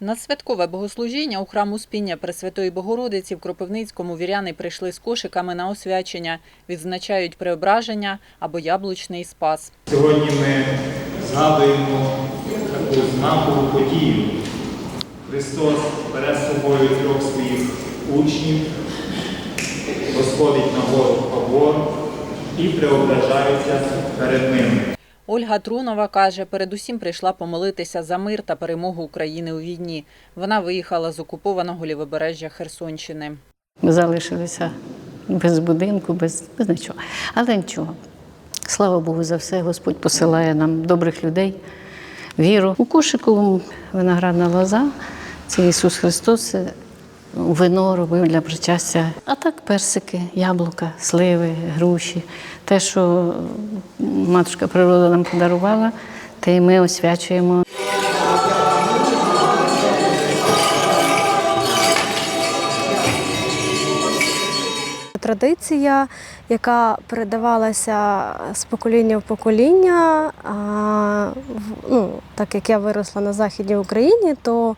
На святкове богослужіння у храм Успіння Пресвятої Богородиці в Кропивницькому віряни прийшли з кошиками на освячення, відзначають преображення або яблучний спас. Сьогодні ми згадуємо таку знакову подію. Христос бере з собою трьох своїх учнів, восходить на гору Павор і преображається перед ними. Ольга Трунова каже, передусім прийшла помолитися за мир та перемогу України у війні. Вона виїхала з окупованого лівобережжя Херсонщини. Ми залишилися без будинку, без, без нічого. Але нічого. Слава Богу за все. Господь посилає нам добрих людей, віру. У кошику виноградна лоза, це Ісус Христос, вино робив для причастя. А так персики, яблука, сливи, груші. Те, що матушка природа нам подарувала, те й ми освячуємо. Традиція, яка передавалася з покоління в покоління. А, ну, так як я виросла на Західній Україні, то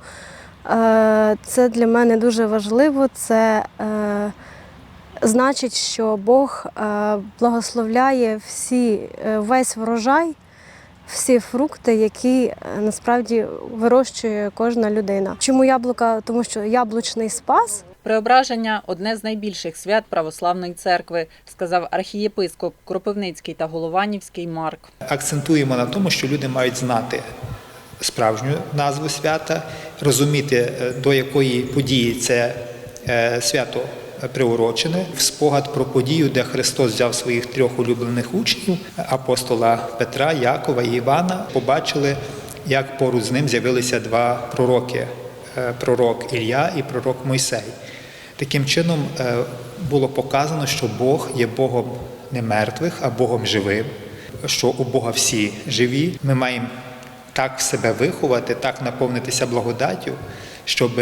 це для мене дуже важливо. Це е, значить, що Бог е, благословляє всі, е, весь врожай, всі фрукти, які е, насправді вирощує кожна людина. Чому яблука? Тому що яблучний спас. Преображення одне з найбільших свят православної церкви, сказав архієпископ Кропивницький та Голованівський Марк. Акцентуємо на тому, що люди мають знати справжню назву свята, розуміти, е, до якої події це е, свято приурочене, в спогад про подію, де Христос взяв своїх трьох улюблених учнів, апостола Петра, Якова і Івана, побачили, як поруч з ним з'явилися два пророки е, пророк Ілля і пророк Мойсей. Таким чином було показано, що Бог є Богом не мертвих, а Богом живим, що у Бога всі живі. Ми маємо так себе виховати, так наповнитися благодаттю, щоб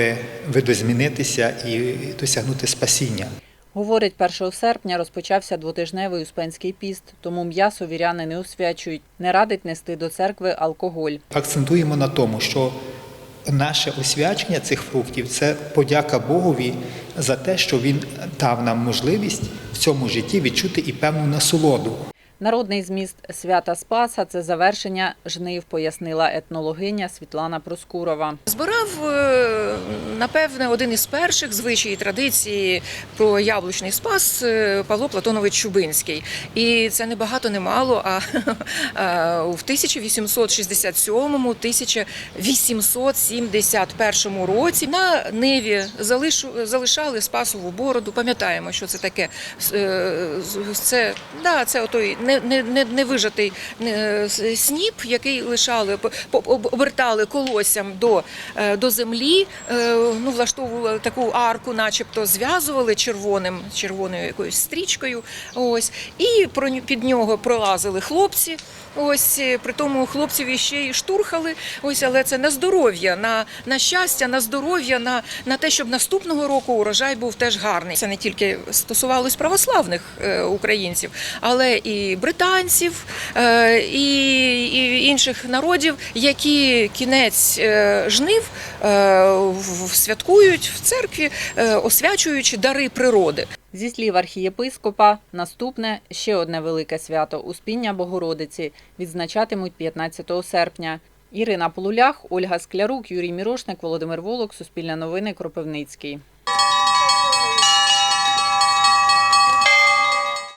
видозмінитися і досягнути спасіння. Говорить, 1 серпня розпочався двотижневий успенський піст, тому м'ясо віряни не освячують, не радить нести до церкви алкоголь. Акцентуємо на тому, що наше освячення цих фруктів це подяка Богові за те, що Він дав нам можливість в цьому житті відчути і певну насолоду. Народний зміст свята Спаса це завершення жнив, пояснила етнологиня Світлана Проскурова. Збирав, е, напевне, один із перших звичаї традиції про яблучний спас е, Павло Платонович Чубинський. І це не багато, не мало. А в 1867-1871 році на Ниві залишали спасову бороду. Пам'ятаємо, що це таке. Е, Це, да, це отой не, не, не, невижатий е, с- сніп, який лишали, обертали колоссям до, е, до землі, е, ну, влаштовували таку арку, начебто зв'язували червоним, червоною якоюсь стрічкою. Ось, і про, під нього пролазили хлопці. Ось е, при тому хлопців ще й штурхали. Ось, але це на здоров'я, на, на щастя, на здоров'я, на, на те, щоб наступного року урожай був теж гарний. Це не тільки стосувалось православних е, українців, але і британців, е, і, інших народів, які кінець е, жнив е, святкують в церкві, освячуючи дари природи. Зі слів архієпископа, наступне ще одне велике свято Успіння Богородиці відзначатимуть 15 серпня. Ірина Полулях, Ольга Склярук, Юрій Мірошник, Володимир Волок, Суспільне новини, Кропивницький.